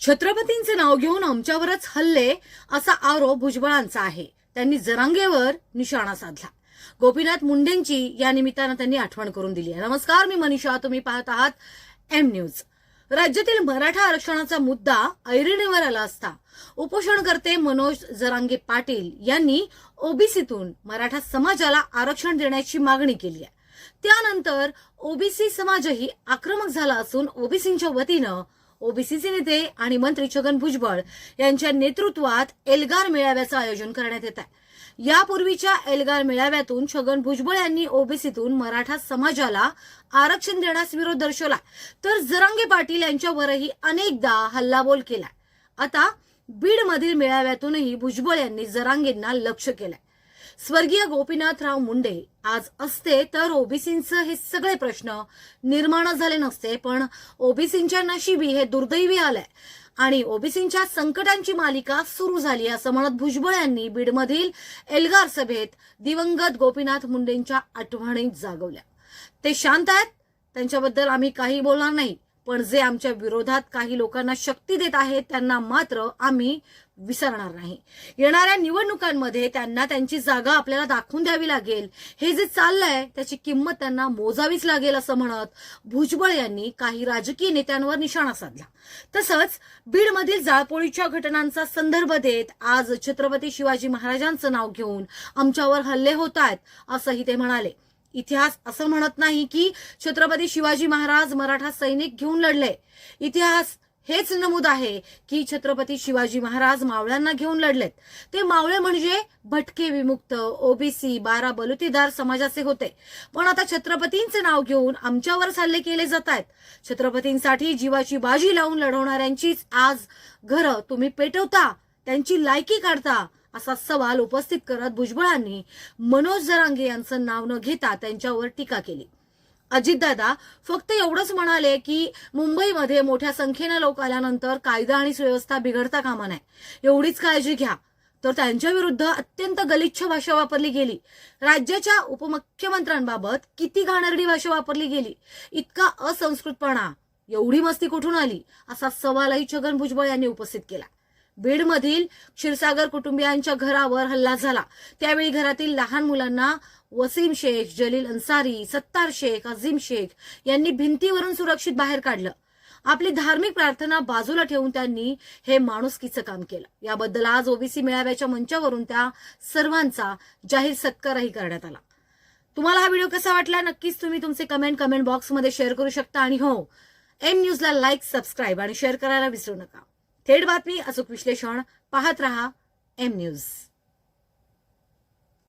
छत्रपतींचे नाव घेऊन आमच्यावरच हल्ले असा आरोप भुजबळांचा आहे. त्यांनी जरांगेवर निशाणा साधला. गोपीनाथ मुंडेंची या निमित्तानं त्यांनी आठवण करून दिली आहे. नमस्कार मी मनीषा. तुम्ही पाहत आहात एम न्यूज राज्यातील मराठा आरक्षणाचा मुद्दा ऐरणीवर आला असता उपोषणकर्ते मनोज जरांगे पाटील यांनी ओबीसीतून मराठा समाजाला आरक्षण देण्याची मागणी केली आहे. त्यानंतर ओबीसी समाजही आक्रमक झाला असून ओबीसींच्या वतीनं ओबीसीचे नेते आणि मंत्री छगन भुजबळ यांच्या नेतृत्वात एल्गार मेळाव्याचं आयोजन करण्यात येत आहे. यापूर्वीच्या एल्गार मेळाव्यातून छगन भुजबळ यांनी ओबीसीतून मराठा समाजाला आरक्षण देण्यास विरोध दर्शवला तर जरांगे पाटील यांच्यावरही अनेकदा हल्लाबोल केला आता बीडमधील मेळाव्यातूनही भुजबळ यांनी जरांगेंना लक्ष केलंय. स्वर्गीय गोपीनाथराव मुंडे आज असते तर ओबीसींचं हे सगळे प्रश्न निर्माण झाले नसते पण ओबीसींच्या नशिबी हे दुर्दैवी आलंय. आणि ओबीसींच्या संकटांची मालिका सुरू झाली असं म्हणत भुजबळ यांनी बीडमधील एल्गार सभेत दिवंगत गोपीनाथ मुंडेंच्या आठवणी जागवल्या. ते शांत आहेत. त्यांच्याबद्दल आम्ही काही बोलणार नाही. पण जे आमच्या विरोधात काही लोकांना शक्ती देत आहेत त्यांना मात्र आम्ही विसरणार नाही. येणाऱ्या निवडणुकांमध्ये त्यांना त्यांची जागा आपल्याला दाखवून द्यावी लागेल. हे जे चाललंय त्याची किंमत त्यांना मोजावीच लागेल असं म्हणत भुजबळ यांनी काही राजकीय नेत्यांवर निशाणा साधला. तसंच बीडमधील जाळपोळीच्या घटनांचा संदर्भ देत आज छत्रपती शिवाजी महाराजांचं नाव घेऊन आमच्यावर हल्ले होत आहेत असंही ते म्हणाले. इतिहास असं म्हणत नाही की छत्रपती शिवाजी महाराज मराठा सैनिक घेऊन लढले. इतिहास हेच नमूद आहे की छत्रपती शिवाजी महाराज मावळ्यांना घेऊन लढलेत. ते मावळे म्हणजे भटके विमुक्त ओबीसी बारा बलुतेदार समाजाचे होते. पण आता छत्रपतींचे नाव घेऊन आमच्यावर हल्ले केले जात आहेत छत्रपतींसाठी जीवाची बाजी लावून लढवणाऱ्यांचीच आज घरं तुम्ही पेटवता त्यांची लायकी काढता असा सवाल उपस्थित करत भुजबळांनी मनोज जरांगे यांचं नाव न घेता त्यांच्यावर टीका केली. अजितदादा फक्त एवढंच म्हणाले की मुंबईमध्ये मोठ्या संख्येनं लोक आल्यानंतर कायदा आणि सुव्यवस्था बिघडता कामा नये. एवढीच काळजी घ्या. तर त्यांच्या विरुद्ध अत्यंत गलिच्छ भाषा वापरली गेली. राज्याच्या उपमुख्यमंत्र्यांबाबत किती घाणेरडी भाषा वापरली गेली. इतका असंस्कृतपणा. एवढी मस्ती कुठून आली? असा सवालही छगन भुजबळ यांनी उपस्थित केला. बीडमधील क्षीरसागर कुटुंबियांच्या घरावर हल्ला झाला. त्यावेळी घरातील लहान मुलांना वसीम शेख जलील अन्सारी सत्तार शेख अझीम शेख यांनी भिंतीवरून सुरक्षित बाहेर काढलं. आपली धार्मिक प्रार्थना बाजूला ठेवून त्यांनी हे माणुसकीचं काम केलं. याबद्दल आज ओबीसी मेळाव्याच्या मंचावरून त्या सर्वांचा जाहीर सत्कारही करण्यात आला. तुम्हाला हा व्हिडिओ कसा वाटला? नक्कीच तुम्ही तुमचे कमेंट कमेंट बॉक्समध्ये शेअर करू शकता. आणि हो एम न्यूजला लाईक सबस्क्राईब आणि शेअर करायला विसरू नका. थेट बातमी अचूक विश्लेषण पाहत रहा एम न्यूज